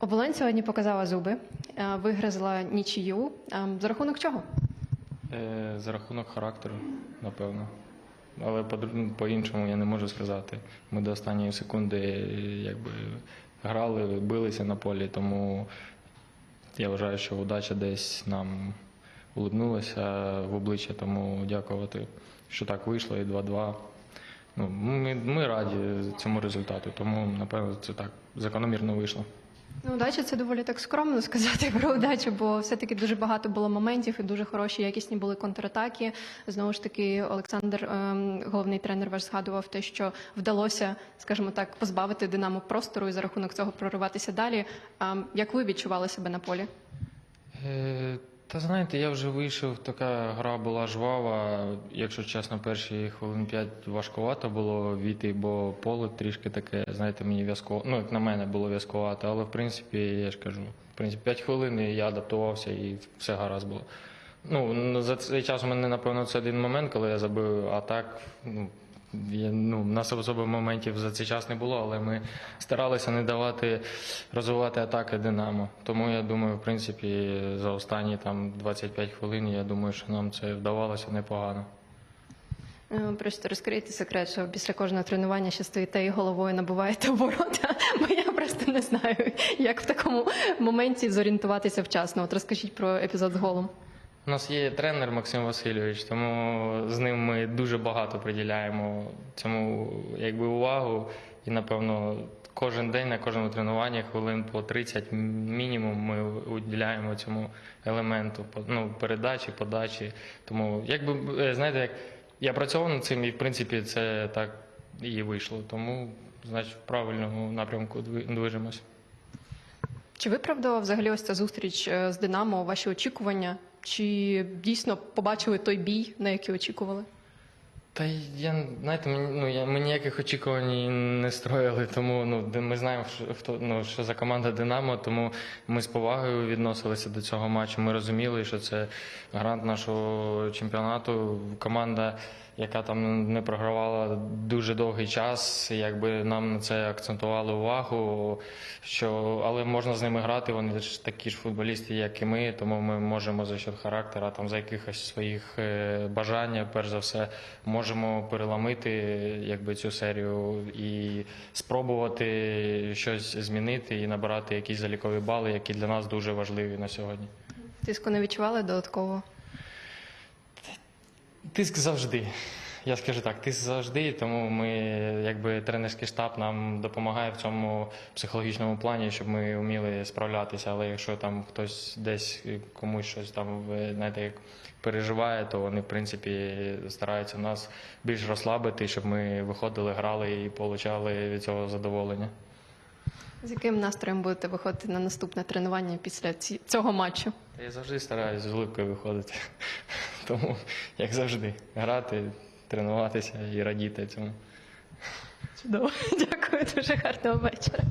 Оболонь сьогодні показала зуби, е, вигризла нічию. Е, За рахунок чого? Е, За рахунок характеру, напевно. Але по- по-іншому я не можу сказати. Ми до останньої секунди якби грали, билися на полі, тому я вважаю, що удача десь нам улибнулася в обличчя, тому дякувати, що так вийшло і 2-2. Ну, ми, ми раді цьому результату, тому напевно це так закономірно вийшло. Ну, удача це доволі так скромно сказати про удачу, бо все-таки дуже багато було моментів і дуже хороші, якісні були контратаки. Знову ж таки, Олександр, ем, головний тренер, ваш згадував те, що вдалося, скажімо так, позбавити Динамо простору і за рахунок цього прориватися далі. Ем, Як ви відчували себе на полі? Е, Та знаєте, я вже вийшов, така гра була жвава. Якщо чесно, перші хвилин 5 важкувато було війти, бо поле трішки таке, знаєте, мені в'язково, ну як на мене було в'язкувато, але в принципі, я ж кажу, в принципі, 5 хвилин і я адаптувався і все гаразд було. Ну, за цей час у мене, напевно, це один момент, коли я забив, а так, ну, я, ну, нас особливо моментів за цей час не було, але ми старалися не давати розвивати атаки Динамо. Тому я думаю, в принципі, за останні там 25 хвилин, я думаю, що нам це вдавалося непогано. Е, Просто розкрийте секрет, що після кожного тренування ще стоїте і головою набуваєте оборота. Бо я просто не знаю, як в такому моменті зорієнтуватися вчасно. От розкажіть про епізод з голом. У нас є тренер Максим Васильович, тому з ним ми дуже багато приділяємо цьому якби увагу. І напевно кожен день на кожному тренуванні хвилин по 30 мінімум ми уділяємо цьому елементу ну, передачі, подачі. Тому якби е, знаєте, як я працював над цим, і в принципі це так і вийшло. Тому, значить, в правильному напрямку движемось. Чи виправдала взагалі ось ця зустріч е, з Динамо ваші очікування? Чи дійсно побачили той бій, на який очікували? Та я знаєте, мені, ну, я, ми ніяких очікувань не строїли, тому ну, ми знаємо, хто, ну, що за команда Динамо, тому ми з повагою відносилися до цього матчу. Ми розуміли, що це грант нашого чемпіонату. Команда, яка там не програвала дуже довгий час, якби нам на це акцентували увагу. Що, але можна з ними грати, вони ж такі ж футболісти, як і ми, тому ми можемо за счет характера, там, за якихось своїх е, бажання, перш за все, можемо переламити якби, цю серію і спробувати щось змінити і набирати якісь залікові бали, які для нас дуже важливі на сьогодні. Тиску не відчували додатково? Тиск завжди. Я скажу так, тиск завжди, тому ми, якби тренерський штаб нам допомагає в цьому психологічному плані, щоб ми вміли справлятися. Але якщо там хтось десь комусь щось там знаєте, як переживає, то вони в принципі стараються нас більш розслабити, щоб ми виходили, грали і отримали від цього задоволення. З яким настроєм будете виходити на наступне тренування після ці- цього матчу? Я завжди стараюсь з улипкою виходити. Тому, як завжди, грати, тренуватися і радіти цьому. Чудово, дякую, дуже гарного вечора.